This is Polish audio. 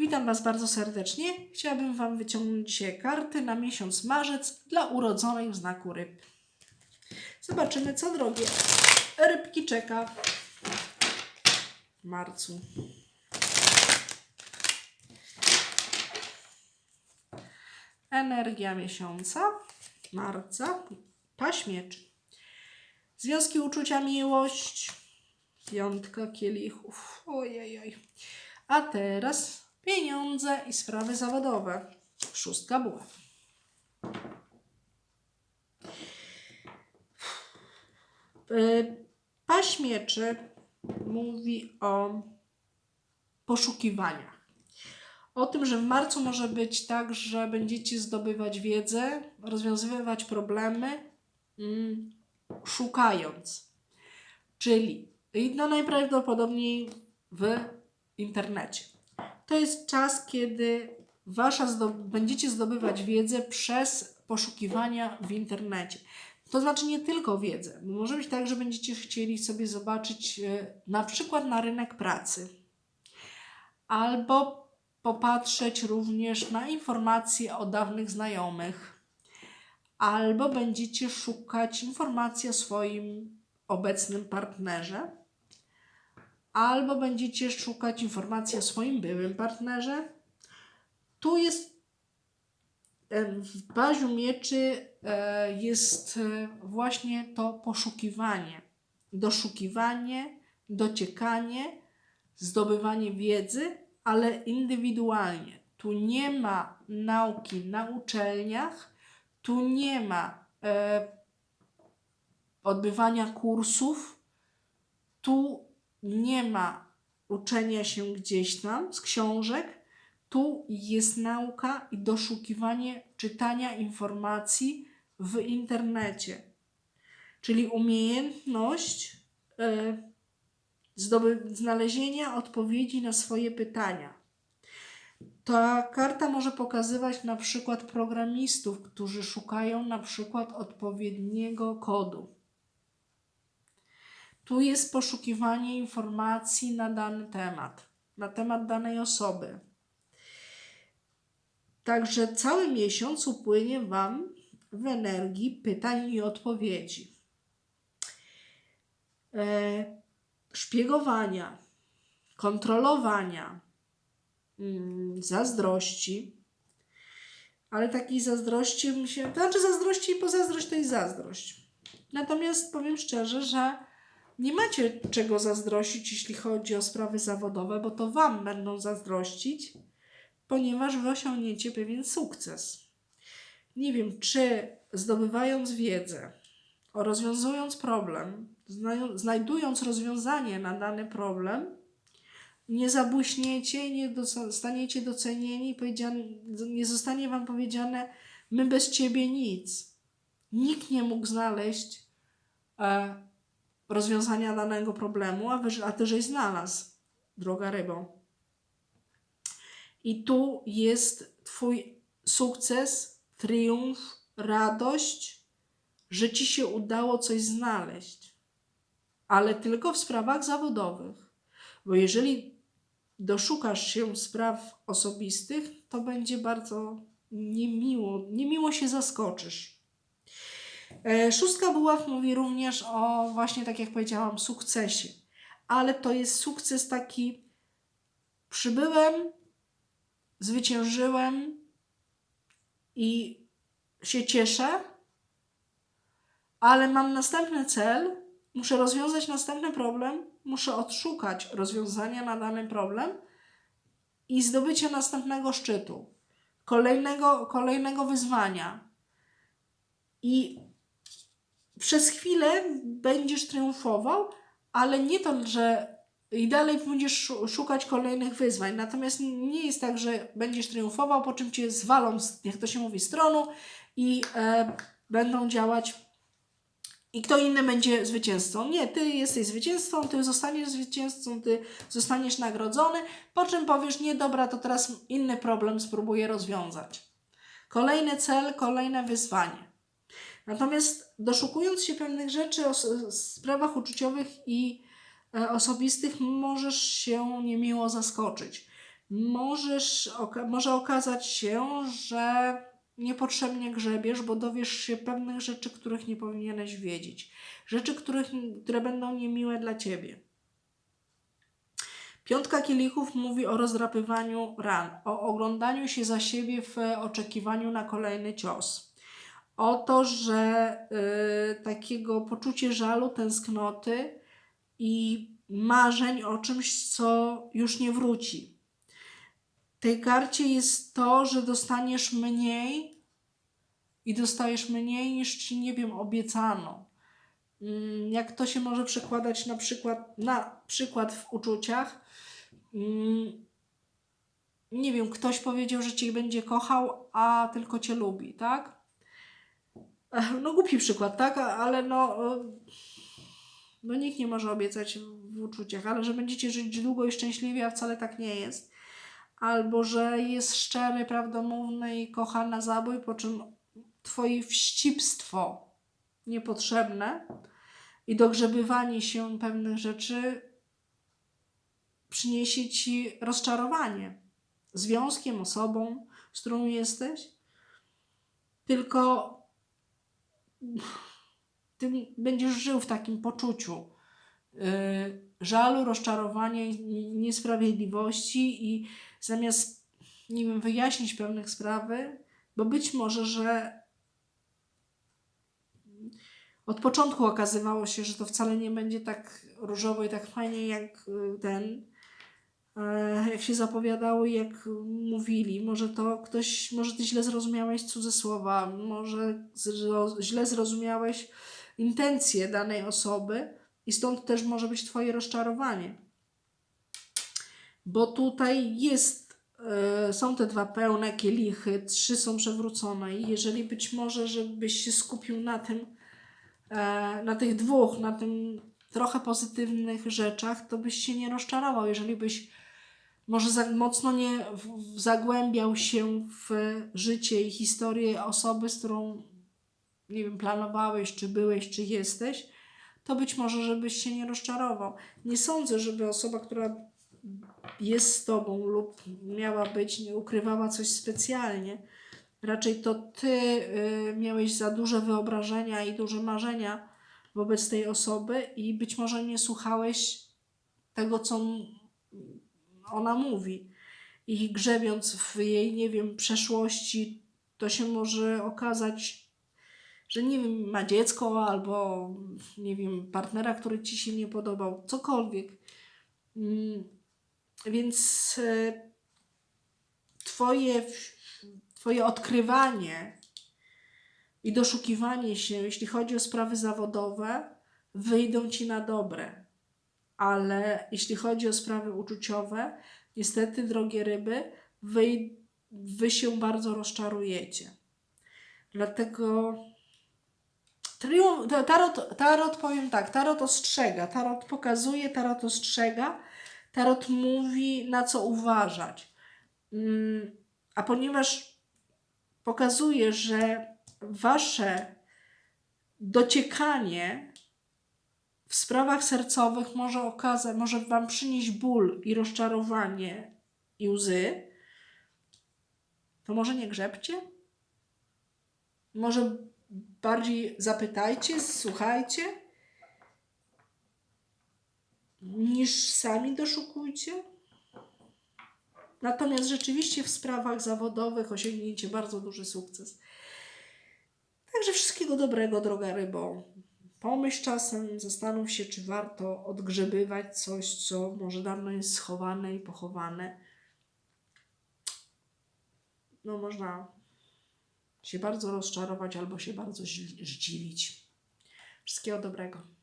Witam Was bardzo serdecznie. Chciałabym Wam wyciągnąć dzisiaj karty na miesiąc marzec dla urodzonych w znaku ryb. Zobaczymy, co drogie rybki czeka w marcu. Energia miesiąca, marca, paź mieczy. Związki, uczucia, miłość, piątka kielichów. Ojej. A teraz pieniądze i sprawy zawodowe. Szóstka buław. Y, Paź mieczy mówi o poszukiwaniach. O tym, że w marcu może być tak, że będziecie zdobywać wiedzę, rozwiązywać problemy, mm, szukając. Czyli no najprawdopodobniej w internecie. To jest czas, kiedy wasza będziecie zdobywać wiedzę przez poszukiwania w internecie. To znaczy nie tylko wiedzę. Może być tak, że będziecie chcieli sobie zobaczyć e, na przykład na rynek pracy. Albo popatrzeć również na informacje o dawnych znajomych. Albo będziecie szukać informacji o swoim obecnym partnerze. Albo będziecie szukać informacji o swoim byłym partnerze. Tu jest w baziu mieczy e, jest e, właśnie to poszukiwanie, doszukiwanie, dociekanie, zdobywanie wiedzy, ale indywidualnie. Tu nie ma nauki na uczelniach, tu nie ma e, odbywania kursów, tu nie ma uczenia się gdzieś tam z książek, tu jest nauka i doszukiwanie czytania informacji w internecie. Czyli umiejętność zdoby- znalezienia odpowiedzi na swoje pytania. Ta karta może pokazywać na przykład programistów, którzy szukają na przykład odpowiedniego kodu. Tu jest poszukiwanie informacji na dany temat, na temat danej osoby. Także cały miesiąc upłynie Wam w energii pytań i odpowiedzi. E, szpiegowania, kontrolowania, mm, zazdrości, ale takiej zazdrości mi się, to znaczy zazdrości i pozazdrość to jest zazdrość. Natomiast powiem szczerze, że nie macie czego zazdrościć, jeśli chodzi o sprawy zawodowe, bo to Wam będą zazdrościć, ponieważ Wy osiągniecie pewien sukces. Nie wiem, czy zdobywając wiedzę, rozwiązując problem, znajdując rozwiązanie na dany problem, nie zabłyśniecie, nie zostaniecie docenieni, nie zostanie Wam powiedziane, my bez Ciebie nic. Nikt nie mógł znaleźć e, rozwiązania danego problemu, a, wy, a Ty żeś znalazł, droga rybo. I tu jest Twój sukces, triumf, radość, że Ci się udało coś znaleźć. Ale tylko w sprawach zawodowych. Bo jeżeli doszukasz się spraw osobistych, to będzie bardzo niemiło, niemiło się zaskoczysz. E, Szóstka buław mówi również o właśnie, tak jak powiedziałam, sukcesie. Ale to jest sukces taki przybyłem, zwyciężyłem i się cieszę, ale mam następny cel, muszę rozwiązać następny problem, muszę odszukać rozwiązania na dany problem i zdobycie następnego szczytu, kolejnego, kolejnego wyzwania. I przez chwilę będziesz triumfował, ale nie to, że i dalej będziesz szu- szukać kolejnych wyzwań. Natomiast nie jest tak, że będziesz triumfował, po czym cię zwalą, jak to się mówi, z tronu i e, będą działać i kto inny będzie zwycięzcą. Nie, ty jesteś zwycięzcą, ty zostaniesz zwycięzcą, ty zostaniesz nagrodzony, po czym powiesz, nie dobra, to teraz inny problem spróbuję rozwiązać. Kolejny cel, kolejne wyzwanie. Natomiast doszukując się pewnych rzeczy o sprawach uczuciowych i e, osobistych, możesz się niemiło zaskoczyć. możesz, może okazać się, że niepotrzebnie grzebiesz, bo dowiesz się pewnych rzeczy, których nie powinieneś wiedzieć. Rzeczy, których, które będą niemiłe dla ciebie. Piątka kielichów mówi o rozdrapywaniu ran, o oglądaniu się za siebie w oczekiwaniu na kolejny cios. O to, że y, takiego poczucie żalu, tęsknoty i marzeń o czymś, co już nie wróci. W tej karcie jest to, że dostaniesz mniej i dostajesz mniej niż ci, nie wiem, obiecano. Mm, Jak to się może przekładać na przykład, na przykład w uczuciach? Mm, Nie wiem, ktoś powiedział, że cię będzie kochał, a tylko cię lubi, tak? No głupi przykład, tak? Ale no, no nikt nie może obiecać w uczuciach, ale że będziecie żyć długo i szczęśliwie, a wcale tak nie jest. Albo że jest szczery, prawdomówny i kocha na zabój, po czym twoje wścibstwo niepotrzebne i dogrzebywanie się pewnych rzeczy przyniesie ci rozczarowanie związkiem, osobą, z którą jesteś. Tylko ty będziesz żył w takim poczuciu yy, żalu, rozczarowania i niesprawiedliwości i zamiast, nie wiem, wyjaśnić pewnych sprawy, bo być może, że od początku okazywało się, że to wcale nie będzie tak różowo i tak fajnie jak y, ten, jak się zapowiadało i jak mówili. Może to ktoś, może ty źle zrozumiałeś cudze słowa, może zro, źle zrozumiałeś intencje danej osoby i stąd też może być twoje rozczarowanie. Bo tutaj jest, e, są te dwa pełne kielichy, trzy są przewrócone i jeżeli być może, żebyś się skupił na tym, e, na tych dwóch, na tym trochę pozytywnych rzeczach, to byś się nie rozczarował. Jeżeli byś może za mocno nie zagłębiał się w życie i historię osoby, z którą nie wiem, planowałeś, czy byłeś, czy jesteś, to być może, żebyś się nie rozczarował. Nie sądzę, żeby osoba, która jest z tobą lub miała być, nie ukrywała coś specjalnie. Raczej to ty y, miałeś za duże wyobrażenia i duże marzenia wobec tej osoby i być może nie słuchałeś tego, co ona mówi. I grzebiąc w jej, nie wiem, przeszłości, to się może okazać, że nie wiem, ma dziecko albo nie wiem, partnera, który ci się nie podobał, cokolwiek. Mm, Więc e, twoje, twoje odkrywanie i doszukiwanie się, jeśli chodzi o sprawy zawodowe, wyjdą ci na dobre. Ale jeśli chodzi o sprawy uczuciowe, niestety, drogie ryby, wy, wy się bardzo rozczarujecie. Dlatego tarot, tarot, powiem tak, tarot ostrzega, tarot pokazuje, tarot ostrzega, tarot mówi, na co uważać. Mm, A ponieważ pokazuje, że wasze dociekanie w sprawach sercowych może okazać, może wam przynieść ból i rozczarowanie i łzy, to może nie grzebcie? Może bardziej zapytajcie, słuchajcie, niż sami doszukujcie? Natomiast rzeczywiście w sprawach zawodowych osiągnięcie bardzo duży sukces. Także wszystkiego dobrego, droga rybo. Pomyśl czasem, zastanów się, czy warto odgrzebywać coś, co może dawno jest schowane i pochowane. No, można się bardzo rozczarować albo się bardzo zdziwić. Wszystkiego dobrego.